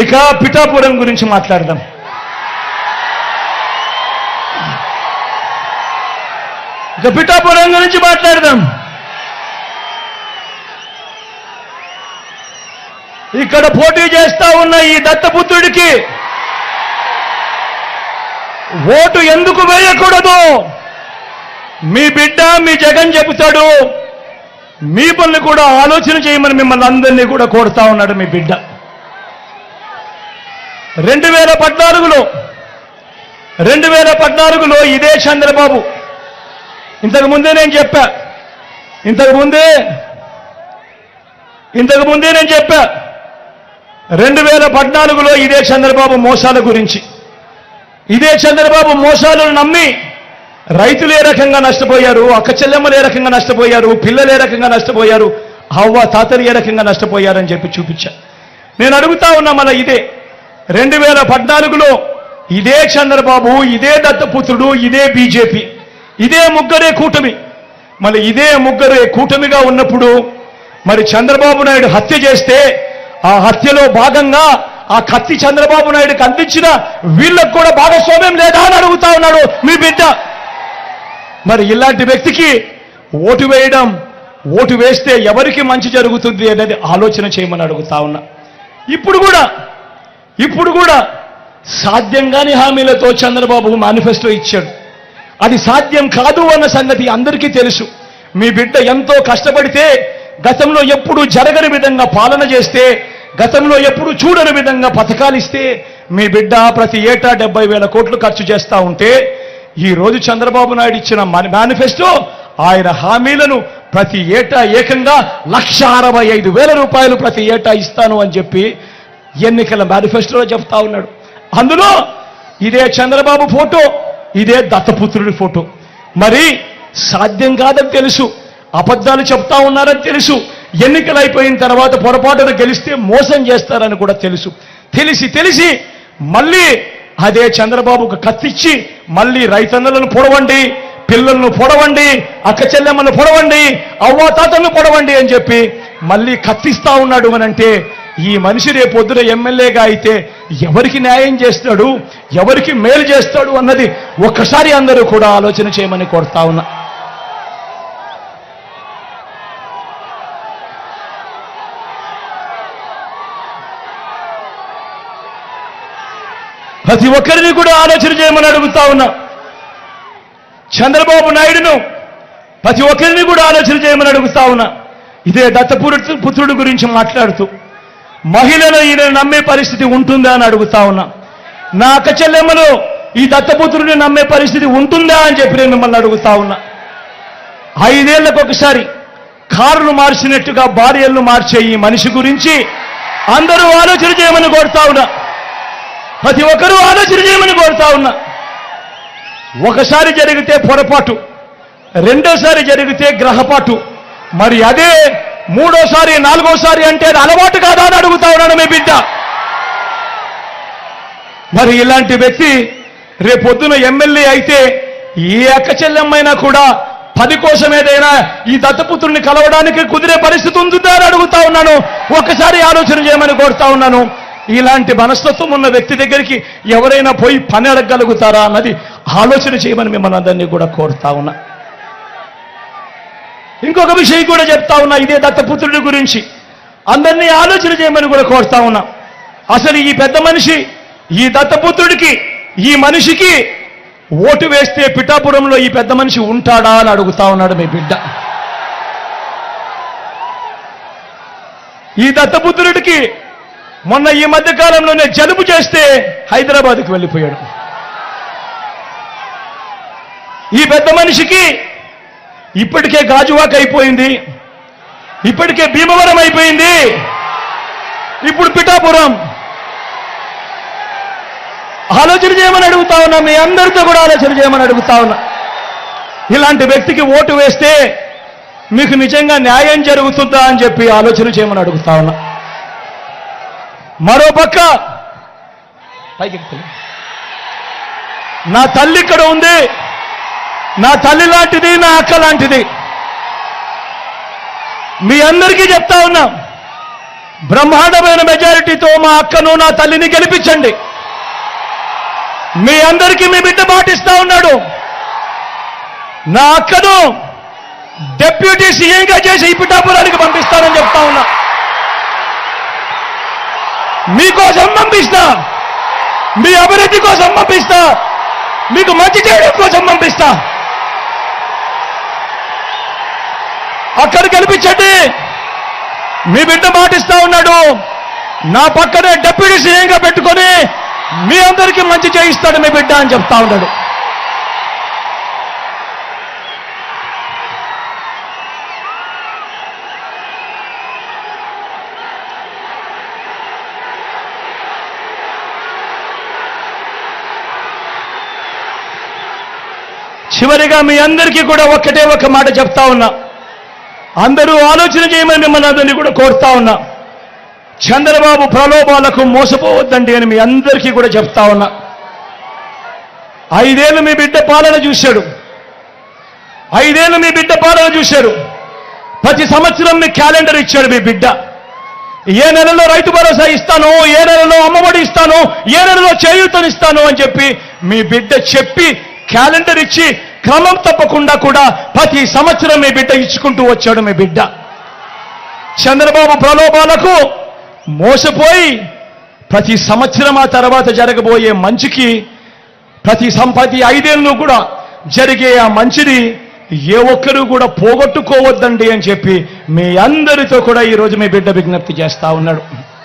ఇక పిఠాపురం గురించి మాట్లాడదాం. ఇక పిఠాపురం గురించి మాట్లాడదాం. ఇక్కడ పోటీ చేస్తా ఉన్న ఈ దత్తపుత్రుడికి ఓటు ఎందుకు వేయకూడదు? మీ బిడ్డ మీ జగన్ చెబుతాడు. మీ పనులు కూడా ఆలోచన చేయమని మిమ్మల్ని అందరినీ కూడా కోరుతా ఉన్నాడు మీ బిడ్డ. రెండు వేల పద్నాలుగులో రెండు వేల పద్నాలుగులో ఇదే చంద్రబాబు. ఇంతకు ముందే నేను చెప్పా. ఇంతకు ముందే ఇంతకు ముందే నేను చెప్పా. రెండు వేల పద్నాలుగులో ఇదే చంద్రబాబు మోసాల గురించి. ఇదే చంద్రబాబు మోసాలను నమ్మి రైతులు ఏ రకంగా నష్టపోయారు అక్క చెల్లెమ్మలు ఏ రకంగా నష్టపోయారు పిల్లలు ఏ రకంగా నష్టపోయారు అవ్వ తాతలు ఏ రకంగా నష్టపోయారని చెప్పి చూపించా. నేను అడుగుతా ఉన్నా మళ్ళీ ఇదే. రెండు వేల పద్నాలుగులో ఇదే చంద్రబాబు ఇదే దత్తపుత్రుడు ఇదే బీజేపీ ఇదే ముగ్గురే కూటమి. మళ్ళీ ఇదే ముగ్గురే కూటమిగా ఉన్నప్పుడు మరి చంద్రబాబు నాయుడు హత్య చేస్తే ఆ హత్యలో భాగంగా ఆ కత్తి చంద్రబాబు నాయుడుకి అందించిన వీళ్ళకు కూడా భాగస్వామ్యం లేదా అని అడుగుతా ఉన్నాడు మీ బిడ్డ. మరి ఇలాంటి వ్యక్తికి ఓటు వేయడం ఓటు వేస్తే ఎవరికి మంచి జరుగుతుంది అనేది ఆలోచన చేయమని అడుగుతా ఉన్నా. ఇప్పుడు కూడా ఇప్పుడు కూడా సాధ్యం కాని హామీలతో చంద్రబాబు మేనిఫెస్టో ఇచ్చాడు. అది సాధ్యం కాదు అన్న సంగతి అందరికీ తెలుసు. మీ బిడ్డ ఎంతో కష్టపడితే గతంలో ఎప్పుడు జరగని విధంగా పాలన చేస్తే గతంలో ఎప్పుడు చూడని విధంగా పథకాలు ఇస్తే మీ బిడ్డ ప్రతి ఏటా డెబ్బై వేల కోట్లు ఖర్చు చేస్తా ఉంటే ఈరోజు చంద్రబాబు నాయుడు ఇచ్చిన మేనిఫెస్టో ఆయన హామీలను ప్రతి ఏటా ఏకంగా లక్ష అరవై ఐదు వేల రూపాయలు ప్రతి ఏటా ఇస్తాను అని చెప్పి ఎన్నికల మేనిఫెస్టోలో చెప్తా ఉన్నాడు. అందులో ఇదే చంద్రబాబు ఫోటో ఇదే దత్తపుత్రుడి ఫోటో. మరి సాధ్యం కాదని తెలుసు అబద్ధాలు చెప్తా ఉన్నారని తెలుసు ఎన్నికలు అయిపోయిన తర్వాత పొరపాటున గెలిస్తే మోసం చేస్తారని కూడా తెలుసు. తెలిసి తెలిసి మళ్ళీ అదే చంద్రబాబుకు కత్తిచ్చి మళ్ళీ రైతన్నలను పొడవండి పిల్లలను పొడవండి అక్క చెల్లెమ్మను పొడవండి అవ్వాతాతలను పొడవండి అని చెప్పి మళ్ళీ కత్తిస్తా ఉన్నాడు అని అంటే ఈ మనిషి రేపొద్దున ఎమ్మెల్యేగా అయితే ఎవరికి న్యాయం చేస్తాడు ఎవరికి మేలు చేస్తాడు అన్నది ఒక్కసారి అందరూ కూడా ఆలోచన చేయమని కోరుతా ఉన్నా. ప్రతి ఒక్కరిని కూడా ఆలోచన చేయమని అడుగుతా ఉన్నా. చంద్రబాబు నాయుడును ప్రతి ఒక్కరిని కూడా ఆలోచన చేయమని అడుగుతా ఉన్నా. ఇదే దత్తపురు పుత్రుడు గురించి మాట్లాడుతూ మహిళలు ఈయన నమ్మే పరిస్థితి ఉంటుందా అని అడుగుతా ఉన్నా. నా అక్క చెల్లెమ్మలు ఈ దత్తపుత్రుడిని నమ్మే పరిస్థితి ఉంటుందా అని చెప్పి నేను మిమ్మల్ని అడుగుతా ఉన్నా. ఐదేళ్ళకు ఒకసారి కారును మార్చినట్టుగా భార్యలను మార్చే ఈ మనిషి గురించి అందరూ ఆలోచన చేయమని కోరుతా ఉన్నా. ప్రతి ఒక్కరూ ఆలోచన చేయమని కోరుతా ఉన్నా. ఒకసారి జరిగితే పొరపాటు రెండోసారి జరిగితే గ్రహపాటు. మరి అదే మూడోసారి నాలుగోసారి అంటే అది అలవాటు కాదా అని అడుగుతా ఉన్నాను మీ బిడ్డ. మరి ఇలాంటి వ్యక్తి రేపొద్దున ఎమ్మెల్యే అయితే ఏ అక్క చెల్లెమ్మైనా కూడా పది కోసం ఏదైనా ఈ దత్తపుత్రుని కలవడానికి కుదిరే పరిస్థితి ఉంటుందా అని అడుగుతా ఉన్నాను. ఒక్కసారి ఆలోచన చేయమని కోరుతా ఉన్నాను. ఇలాంటి మనస్తత్వం ఉన్న వ్యక్తి దగ్గరికి ఎవరైనా పోయి పని అడగగలుగుతారా అన్నది ఆలోచన చేయమని మిమ్మల్ని అందరినీ కూడా కోరుతా ఉన్నా. ఇంకొక విషయం కూడా చెప్తా ఉన్నా ఇదే దత్తపుత్రుడి గురించి. అందరినీ ఆలోచన చేయమని కూడా కోరుతా ఉన్నా. అసలు ఈ పెద్ద మనిషి ఈ దత్తపుత్రుడికి ఈ మనిషికి ఓటు వేస్తే పిఠాపురంలో ఈ పెద్ద మనిషి ఉంటాడా అని అడుగుతా ఉన్నాడు మీ బిడ్డ. ఈ దత్తపుత్రుడికి మొన్న ఈ మధ్య కాలంలోనే జలుబు చేస్తే హైదరాబాద్కి వెళ్ళిపోయాడు. ఈ పెద్ద మనిషికి ఇప్పటికే గాజువాక్ అయిపోయింది. ఇప్పటికే భీమవరం అయిపోయింది. ఇప్పుడు పిఠాపురం. ఆలోచన చేయమని అడుగుతా ఉన్నా మీ అందరితో కూడా ఆలోచన చేయమని అడుగుతా ఉన్నా. ఇలాంటి వ్యక్తికి ఓటు వేస్తే మీకు నిజంగా న్యాయం జరుగుతుందా అని చెప్పి ఆలోచన చేయమని అడుగుతా ఉన్నా. మరో పక్క పైకి నా తల్లి ఇక్కడ ఉంది. నా తల్లి లాంటిది నా అక్క లాంటిది. మీ అందరికీ చెప్తా ఉన్నా బ్రహ్మాండమైన మెజారిటీతో మా అక్కను నా తల్లిని గెలిపించండి. మీ అందరికీ మీ బిడ్డ పాటిస్తా ఉన్నాడు. నా అక్కను డెప్యూటీ సీఎంగా చేసి ఈ పిఠాపురానికి పంపిస్తానని చెప్తా ఉన్నా. మీకోసం పంపిస్తా. మీ అభివృద్ధి కోసం పంపిస్తా. మీకు మంచి చేయడం కోసం పంపిస్తా. అక్కడ గెలిపించండి. మీ బిడ్డ మాటిస్తా ఉన్నాడు. నా పక్కనే డెప్యూటీ సీఎంగా పెట్టుకొని మీ అందరికీ మంచి చేయిస్తాడు మీ బిడ్డ అని చెప్తా ఉన్నాడు. చివరిగా మీ అందరికీ కూడా ఒక్కటే ఒక మాట చెప్తా ఉన్నా. అందరూ ఆలోచన చేయమని మిమ్మల్ని అందరినీ కూడా కోరుతా ఉన్నా. చంద్రబాబు ప్రలోభాలకు మోసపోవద్దండి అని మీ అందరికీ కూడా చెప్తా ఉన్నా. ఐదేళ్ళు మీ బిడ్డ పాలన చూశాడు. ఐదేళ్ళు మీ బిడ్డ పాలన చూశారు ప్రతి సంవత్సరం మీ క్యాలెండర్ ఇచ్చాడు మీ బిడ్డ. ఏ నెలలో రైతు భరోసా ఇస్తాను ఏ నెలలో అమ్మఒడి ఇస్తాను ఏ నెలలో చేయూతనిస్తాను అని చెప్పి మీ బిడ్డ చెప్పి క్యాలెండర్ ఇచ్చి క్రమం తప్పకుండా కూడా ప్రతి సంవత్సరం మీ బిడ్డ ఇచ్చుకుంటూ వచ్చాడు మీ బిడ్డ. చంద్రబాబు ప్రలోభాలకు మోసపోయి ప్రతి సంవత్సరం ఆ తర్వాత జరగబోయే మంచికి ప్రతి సంపతి ఐదేళ్ళు కూడా జరిగే ఆ మంచిని ఏ ఒక్కరూ కూడా పోగొట్టుకోవద్దండి అని చెప్పి మీ అందరితో కూడా ఈరోజు మీ బిడ్డ విజ్ఞప్తి చేస్తా ఉన్నాడు.